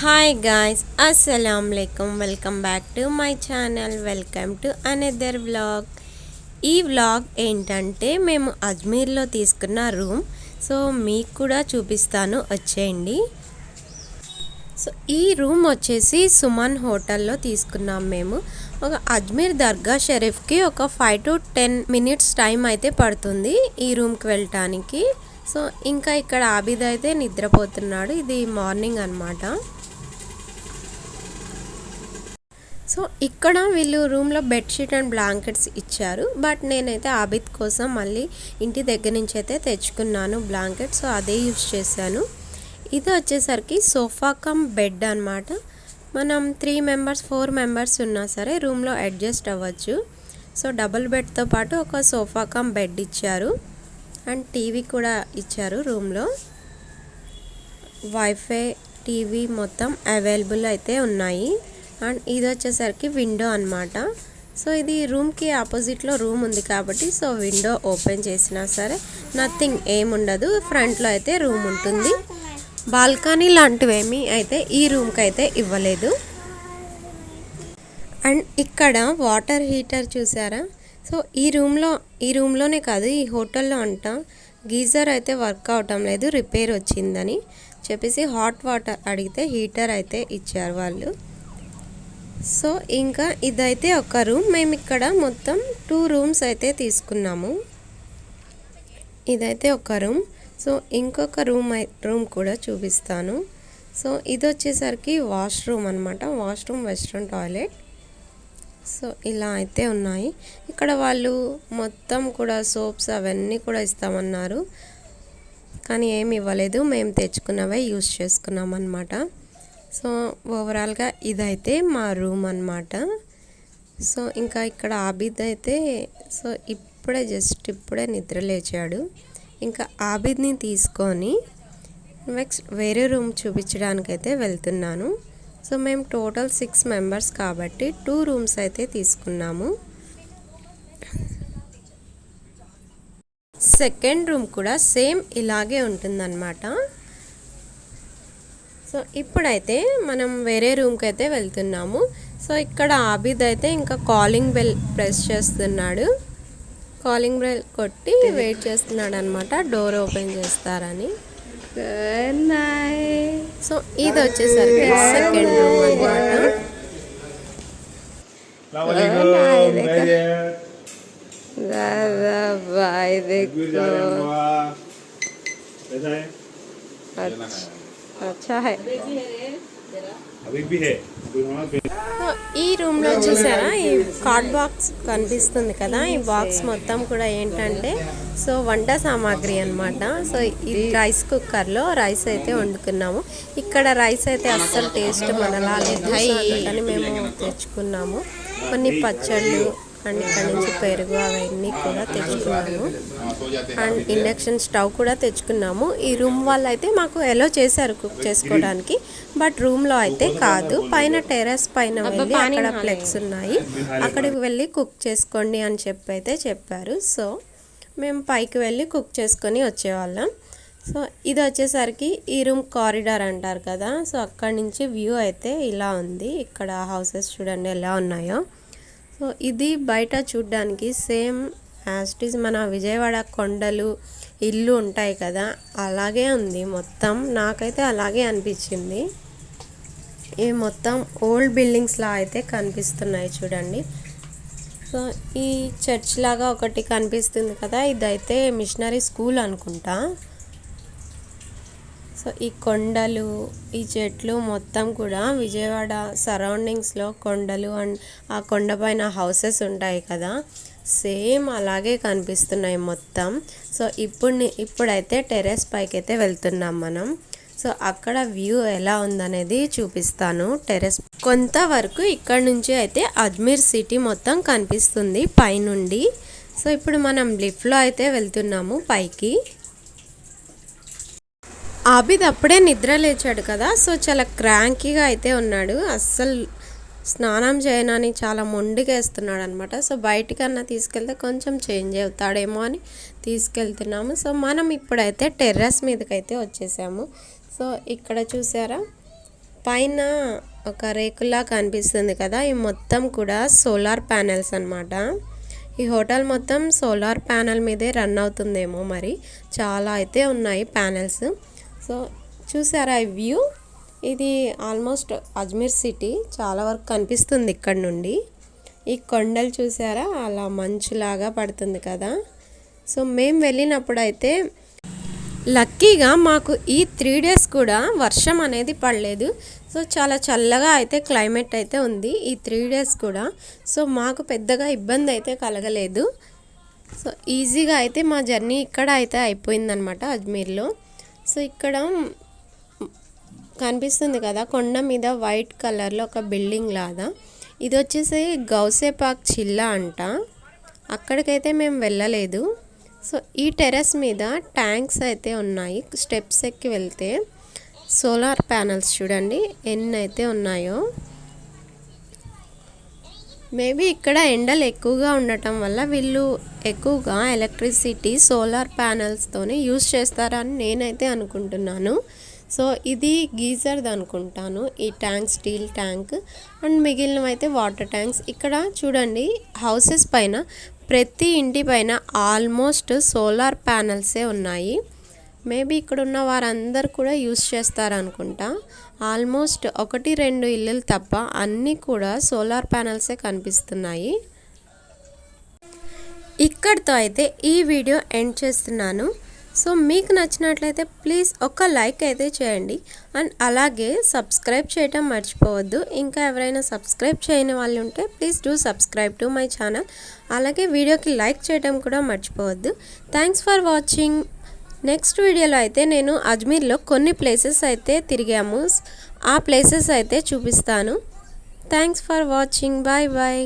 Hi guys అస్సలం welcome back to my channel welcome to another vlog ఈ vlog ఏంటంటే మేము అజ్మీర్లో తీసుకున్న రూమ్ సో మీకు కూడా చూపిస్తాను. వచ్చేయండి. సో ఈ రూమ్ వచ్చేసి సుమన్ హోటల్లో తీసుకున్నాం మేము. ఒక అజ్మీర్ దర్గా షరీఫ్కి ఒక five to ten minutes time అయితే పడుతుంది ఈ రూమ్కి వెళ్ళటానికి. సో ఇంకా ఇక్కడ ఆబిద్ అయితే నిద్రపోతున్నాడు. ఇది మార్నింగ్ అన్నమాట. సో ఇక్కడ వీళ్ళు రూమ్లో బెడ్షీట్ అండ్ బ్లాంకెట్స్ ఇచ్చారు. బట్ నేనైతే ఆబిద్ కోసం మళ్ళీ ఇంటి దగ్గర నుంచి అయితే తెచ్చుకున్నాను బ్లాంకెట్. సో అదే యూజ్ చేశాను. ఇది వచ్చేసరికి సోఫా కమ్ బెడ్ అనమాట మనం త్రీ మెంబర్స్ ఫోర్ మెంబర్స్ ఉన్నా సరే రూమ్లో అడ్జస్ట్ అవ్వచ్చు. సో డబుల్ బెడ్తో పాటు ఒక సోఫా కమ్ బెడ్ ఇచ్చారు. అండ్ టీవీ కూడా ఇచ్చారు రూమ్లో. వైఫై టీవీ మొత్తం అవైలబుల్ అయితే ఉన్నాయి. అండ్ ఇది వచ్చేసరికి విండో అనమాట సో ఇది రూమ్కి ఆపోజిట్లో రూమ్ ఉంది కాబట్టి సో విండో ఓపెన్ చేసినా సరే నథింగ్ ఏముండదు. ఫ్రంట్లో అయితే రూమ్ ఉంటుంది. బాల్కనీ లాంటివేమీ అయితే ఈ రూమ్కి అయితే ఇవ్వలేదు. అండ్ ఇక్కడ వాటర్ హీటర్ చూసారా? సో ఈ రూమ్లో ఈ రూమ్లోనే కాదు ఈ హోటల్లో అంట గీజర్ అయితే వర్క్ అవటం లేదు రిపేర్ వచ్చిందని చెప్పేసి హాట్ వాటర్ అడిగితే హీటర్ అయితే ఇచ్చారు వాళ్ళు. సో ఇంకా ఇదైతే ఒక రూమ్. మేము ఇక్కడ మొత్తం టూ రూమ్స్ అయితే తీసుకున్నాము. ఇదైతే ఒక రూమ్. సో ఇంకొక రూమ్ రూమ్ కూడా చూపిస్తాను. సో ఇది వచ్చేసరికి వాష్రూమ్ అనమాట వాష్రూమ్ వెస్ట్రన్ టాయిలెట్. సో ఇలా అయితే ఉన్నాయి. ఇక్కడ వాళ్ళు మొత్తం కూడా సోప్స్ అవన్నీ కూడా ఇస్తామన్నారు. కానీ ఏమి ఇవ్వలేదు. మేము తెచ్చుకున్నవే యూస్ చేసుకున్నాం అనమాట సో ఓవరాల్గా ఇదైతే మా రూమ్ అనమాట సో ఇంకా ఇక్కడ ఆబిద్ అయితే సో ఇప్పుడే జస్ట్ ఇప్పుడే నిద్ర లేచాడు. ఇంకా ఆబిద్ని తీసుకొని నెక్స్ట్ వేరే రూమ్ చూపించడానికైతే వెళ్తున్నాను. సో మేము టోటల్ సిక్స్ మెంబర్స్ కాబట్టి టూ రూమ్స్ అయితే తీసుకున్నాము. సెకండ్ రూమ్ కూడా సేమ్ ఇలాగే ఉంటుందన్నమాట. సో ఇప్పుడైతే మనం వేరే రూమ్కి అయితే వెళ్తున్నాము. సో ఇక్కడ ఆబిద్ అయితే ఇంకా కాలింగ్ బెల్ ప్రెస్ చేస్తున్నాడు. కాలింగ్ బెల్ కొట్టి వెయిట్ చేస్తున్నాడు అనమాట డోర్ ఓపెన్ చేస్తారని. సో ఇది వచ్చేసరికి సెకండ్ రూమ్ అనమాట Assalamualaikum. అచ్చా హై ఈ రూమ్లో చూసారా? ఈ కార్డ్ బాక్స్ కనిపిస్తుంది కదా? ఈ బాక్స్ మొత్తం కూడా ఏంటంటే సో వంట సామాగ్రి అనమాట సో ఈ రైస్ కుక్కర్లో రైస్ అయితే వండుకున్నాము. ఇక్కడ రైస్ అయితే అస్సలు టేస్ట్ మనలా లేదు అని మేము తెచ్చుకున్నాము. కొన్ని పచ్చళ్ళు అండ్ ఇక్కడ నుంచి పెరుగు అవన్నీ కూడా తెచ్చుకున్నాము. అండ్ ఇండక్షన్ స్టవ్ కూడా తెచ్చుకున్నాము. ఈ రూమ్ వాళ్ళు అయితే మాకు ఎలో చేశారు కుక్ చేసుకోవడానికి బట్ రూమ్లో అయితే కాదు. పైన టెర్రస్ పైన వెళ్ళి అక్కడ ఫ్లెక్స్ ఉన్నాయి. అక్కడికి వెళ్ళి కుక్ చేసుకోండి అని చెప్పి అయితే చెప్పారు. సో మేము పైకి వెళ్ళి కుక్ చేసుకొని వచ్చేవాళ్ళం. సో ఇది వచ్చేసరికి ఈ రూమ్ కారిడార్ అంటారు కదా. సో అక్కడి నుంచి వ్యూ అయితే ఇలా ఉంది. ఇక్కడ హౌసెస్ చూడండి ఎలా ఉన్నాయో. సో ఇది బయట చూడ్డానికి సేమ్ యాస్టీస్ మన విజయవాడ కొండలు ఇల్లు ఉంటాయి కదా అలాగే ఉంది మొత్తం. నాకైతే అలాగే అనిపించింది. ఇవి మొత్తం ఓల్డ్ బిల్డింగ్స్ లా అయితే కనిపిస్తున్నాయి చూడండి. సో ఈ చర్చ్ లాగా ఒకటి కనిపిస్తుంది కదా ఇదైతే మిషనరీ స్కూల్ అనుకుంటా. సో ఈ కొండలు ఈ చెట్లు మొత్తం కూడా విజయవాడ సరౌండింగ్స్లో కొండలు అండ్ ఆ కొండపైన హౌసెస్ ఉంటాయి కదా సేమ్ అలాగే కనిపిస్తున్నాయి మొత్తం. సో ఇప్పుడు ఇప్పుడైతే టెర్రస్ పైకి అయితే వెళ్తున్నాం మనం. సో అక్కడ వ్యూ ఎలా ఉందనేది చూపిస్తాను టెర్రస్. కొంతవరకు ఇక్కడ నుంచి అయితే అజ్మీర్ సిటీ మొత్తం కనిపిస్తుంది పైనుండి. సో ఇప్పుడు మనం లిఫ్ట్లో అయితే వెళ్తున్నాము పైకి. ఆబిద్ అప్పుడే నిద్ర లేచాడు కదా సో చాలా క్రాంకీగా అయితే ఉన్నాడు. అస్సలు స్నానం చేయనని చాలా మొండిగేస్తున్నాడు అనమాట సో బయటికన్నా తీసుకెళ్తే కొంచెం చేంజ్ అవుతాడేమో అని తీసుకెళ్తున్నాము. సో మనం ఇప్పుడైతే టెర్రస్ మీదకైతే వచ్చేసాము. సో ఇక్కడ చూసారా? పైన ఒక రేకులా కనిపిస్తుంది కదా ఈ మొత్తం కూడా సోలార్ ప్యానెల్స్ అన్నమాట. ఈ హోటల్ మొత్తం సోలార్ ప్యానెల్ మీదే రన్ అవుతుందేమో మరి. చాలా అయితే ఉన్నాయి ప్యానెల్స్. సో చూసారా ఈ వ్యూ? ఇది ఆల్మోస్ట్ అజ్మీర్ సిటీ. చాలా వరకు కనిపిస్తుంది ఇక్కడ నుండి. ఈ కొండలు చూసారా? అలా మంచులాగా పడుతుంది కదా. సో మేము వెళ్ళినప్పుడు అయితే లక్కీగా మాకు ఈ త్రీ డేస్ కూడా వర్షం అనేది పడలేదు. సో చాలా చల్లగా అయితే క్లైమేట్ అయితే ఉంది ఈ త్రీ డేస్ కూడా. సో మాకు పెద్దగా ఇబ్బంది అయితే కలగలేదు. సో ఈజీగా అయితే మా జర్నీ ఇక్కడ అయితే అయిపోయిందనమాట అజ్మీర్లో. సో ఇక్కడ కనిపిస్తుంది కదా కొండ మీద వైట్ కలర్లో ఒక బిల్డింగ్ లాగా. ఇది వచ్చేసి గౌసేపాక్ చిల్లా అంట. అక్కడికైతే మేము వెళ్ళలేదు. సో ఈ టెర్రస్ మీద ట్యాంక్స్ అయితే ఉన్నాయి స్టెప్స్ ఎక్కి వెళ్తే. సోలార్ ప్యానల్స్ చూడండి ఎన్ని అయితే ఉన్నాయో. మేబీ ఇక్కడ ఎండలు ఎక్కువగా ఉండటం వల్ల వీళ్ళు ఎక్కువగా ఎలక్ట్రిసిటీ సోలార్ ప్యానల్స్తోనే యూస్ చేస్తారని నేనైతే అనుకుంటున్నాను. సో ఇది గీజర్ది అనుకుంటాను. ఈ ట్యాంక్ స్టీల్ ట్యాంక్ అండ్ మిగిలినవైతే అయితే వాటర్ ట్యాంక్స్. ఇక్కడ చూడండి హౌసెస్ పైన ప్రతి ఇంటి పైన ఆల్మోస్ట్ సోలార్ ప్యానల్సే ఉన్నాయి. మేబీ ఇక్కడ ఉన్న వారందరూ కూడా యూస్ చేస్తారనుకుంటా. ఆల్మోస్ట్ ఒకటి రెండు ఇల్లులు తప్ప అన్నీ కూడా సోలార్ ప్యానల్సే కనిపిస్తున్నాయి. ఇక్కడితో అయితే ఈ వీడియో ఎండ్ చేస్తున్నాను. సో మీకు నచ్చినట్లయితే ప్లీజ్ ఒక లైక్ అయితే చేయండి. అండ్ అలాగే సబ్స్క్రైబ్ చేయటం మర్చిపోవద్దు. ఇంకా ఎవరైనా సబ్స్క్రైబ్ చేయని వాళ్ళు ఉంటే please do subscribe to my channel. అలాగే వీడియోకి లైక్ చేయటం కూడా మర్చిపోవద్దు. Thanks for watching. నెక్స్ట్ వీడియోలో అయితే నేను అజ్మీర్లో కొన్ని ప్లేసెస్ అయితే తిరిగాము. ఆ ప్లేసెస్ అయితే చూపిస్తాను. Thanks for watching. Bye bye.